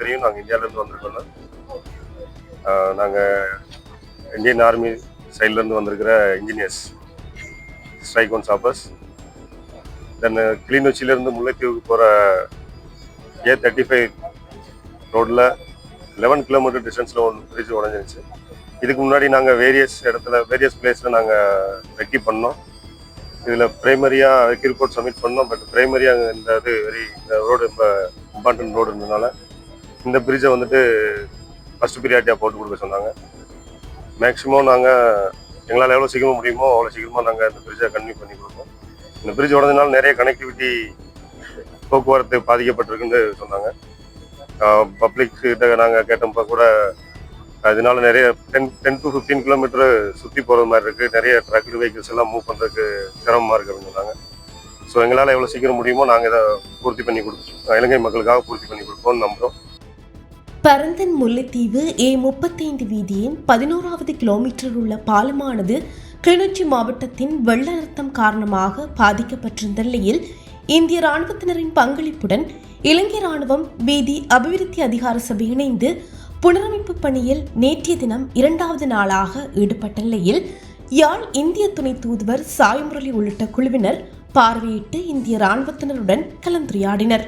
உங்களுக்கு தெரியும் நாங்கள் இந்தியாவிலேருந்து வந்திருக்கோம் நாங்கள் இந்தியன் ஆர்மி சைட்லேருந்து வந்திருக்கிற engineers strike one sappers then கிளிநொச்சியிலேருந்து முல்லைத்தீவுக்கு போகிற ஏ தேர்ட்டி ஃபைவ் ரோட்டில் லெவன் கிலோமீட்டர் டிஸ்டன்ஸில் ஒன்று பிரிட்ஜ் உடஞ்சிருச்சு. இதுக்கு முன்னாடி நாங்கள் வேரியஸ் இடத்துல வேரியஸ் பிளேஸில் நாங்கள் ரெக்கி பண்ணோம். இதில் ப்ரைமரியாக ரெக்கி ரிப்போர்ட் சப்மிட் பண்ணோம். பட் ப்ரைமரியாக இந்த இது வெரி இந்த ரோடு இப்போ இம்பார்ட்டன்ட் ரோடு இருந்ததுனால இந்த பிரிட்ஜை வந்துட்டு ஃபஸ்ட் ப்ரியாரிட்டியாக போட்டு கொடுக்க சொன்னாங்க. மேக்ஸிமம் நாங்கள் எங்களால் எவ்வளோ சீக்கிரமாக முடியுமோ அவ்வளோ சீக்கிரமாக நாங்கள் இந்த பிரிட்ஜை கன்டினியூ பண்ணி கொடுப்போம். இந்த பிரிட்ஜ் உடனதுனால நிறைய கனெக்டிவிட்டி போக்குவரத்து பாதிக்கப்பட்டிருக்குன்னு சொன்னாங்க. பப்ளிக்கிட்ட நாங்கள் கேட்டப்போ கூட அதனால நிறைய ten ten to fifteen kilometre சுற்றி போகிற மாதிரி இருக்குது நிறைய ட்ரக் வெஹிக்கிள்ஸ் எல்லாம் மூவ் பண்ணுறதுக்கு சிரமமாக இருக்குதுன்னு சொன்னாங்க. ஸோ எங்களால் எவ்வளோ சீக்கிரம் முடியுமோ நாங்கள் இதை பூர்த்தி பண்ணி கொடுப்போம். இலங்கை மக்களுக்காக பூர்த்தி பண்ணி கொடுப்போம்னு நம்புகிறோம் பரந்தன் முல்லைத்தீவு ஏ முப்பத்தைந்து வீதியின் பதினோராவது கிலோமீட்டர் உள்ள பாலமானது கிளிநொச்சி மாவட்டத்தின் வெள்ள அழுத்தம் காரணமாக பாதிக்கப்பட்டிருந்த நிலையில் இந்திய ராணுவத்தினரின் பங்களிப்புடன் இலங்கை ராணுவம் வீதி அபிவிருத்தி அதிகார சபை இணைந்து புனரமைப்பு பணியில் நேற்றைய தினம் இரண்டாவது நாளாக ஈடுபட்ட நிலையில் யாழ் இந்திய துணை தூதுவர் சாய்முரளி உள்ளிட்ட குழுவினர் பார்வையிட்டு இந்திய ராணுவத்தினருடன் கலந்துரையாடினர்.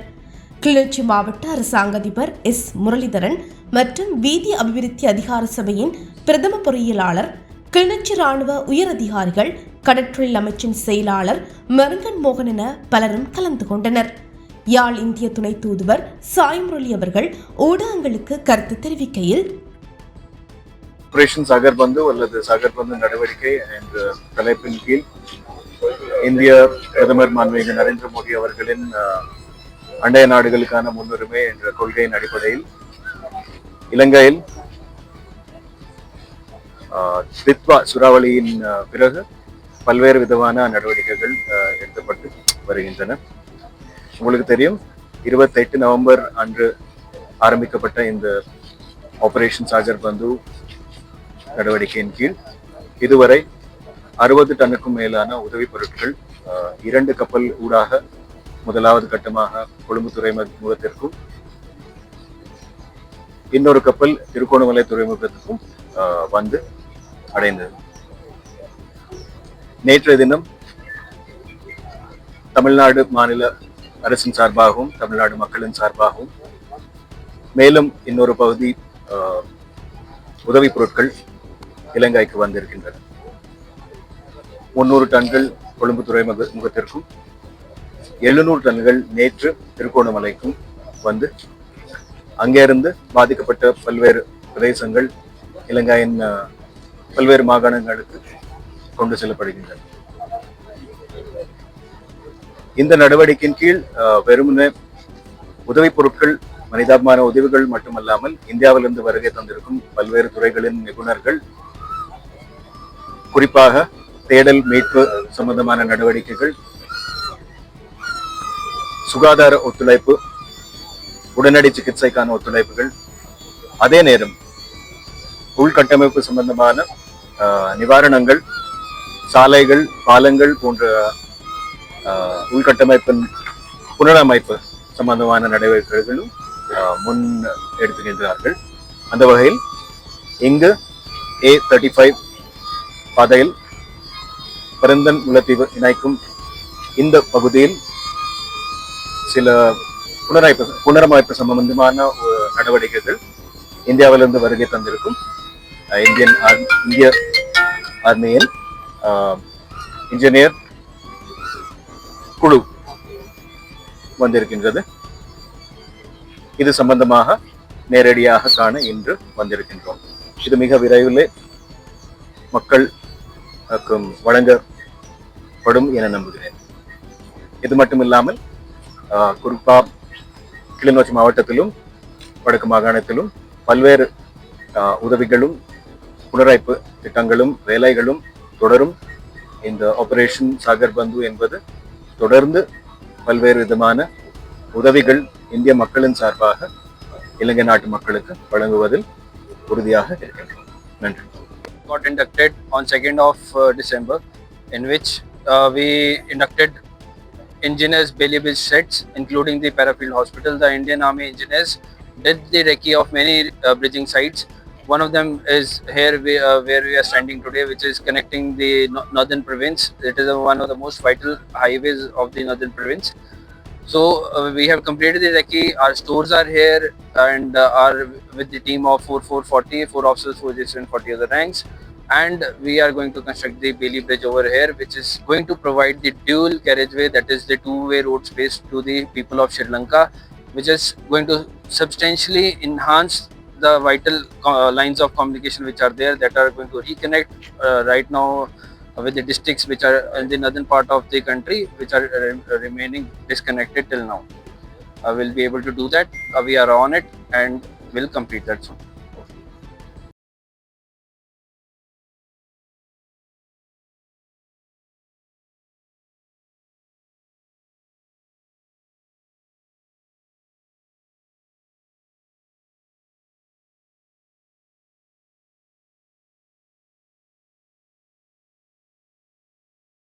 கிளிநொச்சி மாவட்ட அரசாங்க அதிபர் எஸ் முரளிதரன் மற்றும் வீதி அபிவிருத்தி அதிகார சபையின் பிரதம பொறியியலாளர் கிளிநொச்சி ராணுவ உயர் அதிகாரிகள் கடற்றொழில் அமைச்சின் செயலாளர் மருங்கன் மோகன் என பலரும் கலந்து கொண்டனர். யாழ் இந்திய துணை தூதுவர் சாய் முரளி அவர்கள் ஊடகங்களுக்கு கருத்து தெரிவிக்கையில் ஆபரேஷன் சகர்பந்து அல்லது சகர்பந்து நடவடிக்கை என்ற தலைப்பின் கீழ் இந்திய பிரதமர் மாண்புமிகு நரேந்திர மோடி அவர்களின் அண்டைய நாடுகளுக்கான முன்னுரிமை என்ற கொள்கையின் அடிப்படையில் இலங்கையில் அஹ், தித்வா சூறாவளியின் பிறகு பல்வேறு விதமான நடவடிக்கைகள் எடுக்கப்பட்டு வருகின்றன. உங்களுக்கு தெரியும் இருபத்தெட்டு நவம்பர் அன்று ஆரம்பிக்கப்பட்ட இந்த ஆபரேஷன் சாகர் பந்து நடவடிக்கையின் கீழ் இதுவரை அறுபது டன்னுக்கும் மேலான உதவிப் பொருட்கள் இரண்டு கப்பல் ஊடாக முதலாவது கட்டமாக கொழும்பு துறைமுகத்திற்கும் இன்னொரு கப்பல் திருகோணமலை துறைமுகத்துக்கும் வந்து அடைந்தது. நேற்றைய தினம் தமிழ்நாடு மாநில அரசின் சார்பாகவும் தமிழ்நாடு மக்களின் சார்பாகவும் மேலும் இன்னொரு பகுதி அஹ், உதவிப் பொருட்கள் இலங்கைக்கு வந்திருக்கின்றன. முன்னூறு டன்கள் கொழும்பு துறைமுக முகத்திற்கும் எழுநூறு டன்கள் நேற்று திருகோணமலைக்கும் வந்து அங்கிருந்து பாதிக்கப்பட்ட பல்வேறு பிரதேசங்கள் இலங்கையின் பல்வேறு மாகாணங்களுக்கு கொண்டு செல்லப்படுகின்றன. இந்த நடவடிக்கையின் கீழ் அஹ், வெறுமனே உதவிப் பொருட்கள் மனிதாபிமான உதவிகள் மட்டுமல்லாமல் இந்தியாவிலிருந்து வருகை தந்திருக்கும் பல்வேறு துறைகளின் நிபுணர்கள் குறிப்பாக தேடல் மீட்பு சம்பந்தமான நடவடிக்கைகள் சுகாதார ஒத்துழைப்பு உடனடி சிகிச்சைக்கான ஒத்துழைப்புகள் அதே நேரம் உள்கட்டமைப்பு சம்பந்தமான நிவாரணங்கள் சாலைகள் பாலங்கள் போன்ற உள்கட்டமைப்பின் புனரமைப்பு சம்பந்தமான நடவடிக்கைகளும் ஆஹ், முன் எடுத்துகின்றார்கள் அந்த வகையில் இங்கு ஏ தேர்ட்டி ஃபைவ் பாதையில் பரந்தன் முல்லைத்தீவு இணைக்கும் இந்த பகுதியில் சில புனரமைப்பு புனரமைப்பு சம்பந்தமான நடவடிக்கைகள் இந்தியாவிலிருந்து வருகை தந்திருக்கும் இந்தியன் இந்திய ஆர்மியின் இன்ஜினியர் குழு வந்திருக்கின்றது. இது சம்பந்தமாக நேரடியாக காண இன்று வந்திருக்கின்றோம். இது மிக விரைவில் மக்கள் வழங்கப்படும் என நம்புகிறேன். இது மட்டுமில்லாமல் இல்லாமல் குறிப்பா கிளிநொச்சி மாவட்டத்திலும் வடக்கு மாகாணத்திலும் பல்வேறு உதவிகளும் புனரமைப்பு திட்டங்களும் வேலைகளும் தொடரும். இந்த ஆபரேஷன் சாகர் பந்து என்பது தொடர்ந்து பல்வேறு விதமான உதவிகள் இந்திய மக்களின் சார்பாக இலங்கை நாட்டு மக்களுக்கு வழங்குவதில் உறுதியாக இருக்கின்றோம். நன்றி. Got inducted on 2nd of uh, December, in which uh, we inducted engineers Bridge sets, including the Parafield Hospital. The Indian Army engineers did the recce of many uh, bridging sites. One of them is here we, uh, where we are standing today, which is connecting the no- northern province. It is one of the most vital highways of the northern province. So uh, we have completed the recce. Our stores are here and uh, are with the team of 4440, four officers, four agents, and 40 other ranks. And we are going to construct the Bailey Bridge over here, which is going to provide the dual carriageway, that is the two-way road space to the people of Sri Lanka, which is going to substantially enhance the vital uh, lines of communication which are there that are going to reconnect uh, right now with the districts which are in the northern part of the country which are uh, remaining disconnected till now. Uh, we'll be able to do that. Uh, we are on it and will complete that soon.